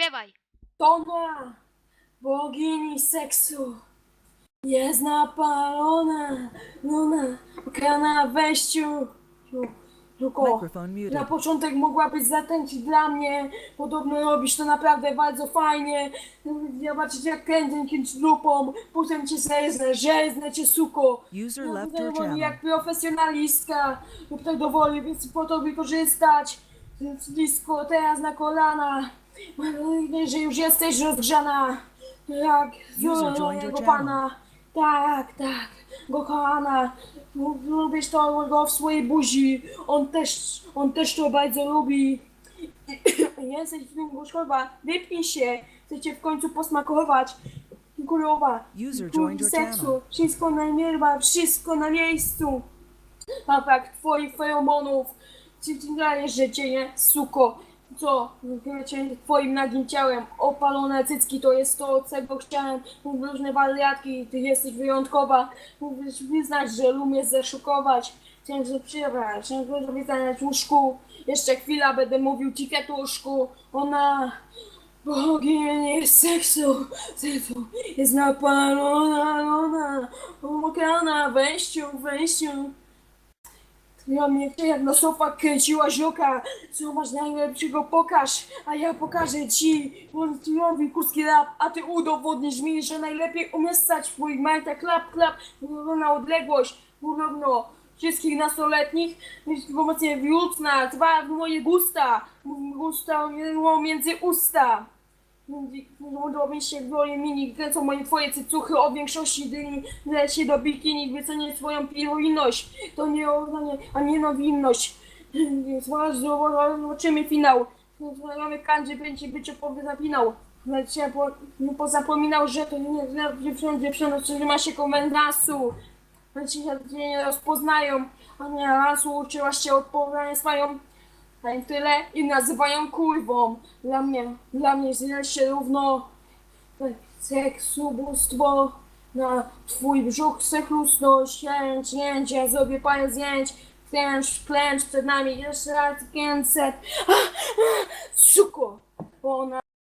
Śpiewaj. Tona, bogini seksu, jest napalona, luna, okrana wejściu. Tylko Microphone muted. na początek mogłabyś zatańczyć dla mnie. Podobno robisz to naprawdę bardzo fajnie. Zobaczyć jak kręcę kiedyś lupą, potem cię zeznę, żeznę cię suko. User Ja left your mówię channel. jak profesjonalistka lub tak dowoli, więc po to wykorzystać. Więc blisko teraz na kolana. Mam nadzieję, że już jesteś rozgrzana. Jak User joined your go channel. pana. Tak, tak, go kochana. Lubisz to go w swojej buzi. On też, on też to bardzo lubi. Jesteś w tym gorzkowa. Wypnij się. Chcecie w końcu posmakować. Królowa. User joined your seksu. channel. Wszystko na nieba, wszystko na miejscu. Atak twoich feromonów. Ci ci daje życie, nie? Suko. Co? Wiecie, twoim nagim ciałem. Opalone cycki to jest to, czego chciałem. Mów różne wariatki, ty jesteś wyjątkowa. Mówisz wyznać, że lubię zaszukować. Chciałem, że przyjechać, chciałem, że wyznać w łóżku. Jeszcze chwila będę mówił ci kwiatuszku. Ona... Bogini seksu, seksu jest napalona, lona, omokana, wejściu, wejściu. Ja mnie jak na sofach kręciła zioka, co masz najlepszego pokaż, a ja pokażę ci, wątpliwowi kuski rap, a ty udowodnisz mi, że najlepiej umiesz stać w twoich majtach, klap, klap, na odległość, równo wszystkich nastoletnich, pomocnie wiócna, dwa moje gusta, gusta między usta. Mi się głowie mini, kręcą moje twoje cycuchy o większości dyni, leci do bikini, wycenię swoją piruinność, to nie oznanie, a nie nowinność. Zobaczymy finał. Mamy kandzie, będzie być opowy zapinał. Lecz ja po, nie pozapominał, że to nie jest dziewczyną, dziewczyną, trzyma się komendansu. Lecz się nie rozpoznają, a nie rasu uczyłaś się odpowiadania swoją. A im tyle i nazywają kurwą. Dla mnie, dla mnie źle się równo seksu, bóstwo. Na twój brzuch chce chlusnąć, chęć, chęć, ja zrobię parę zdjęć. Klęcz, klęcz przed nami, jeszcze raz 500. Suko! Ona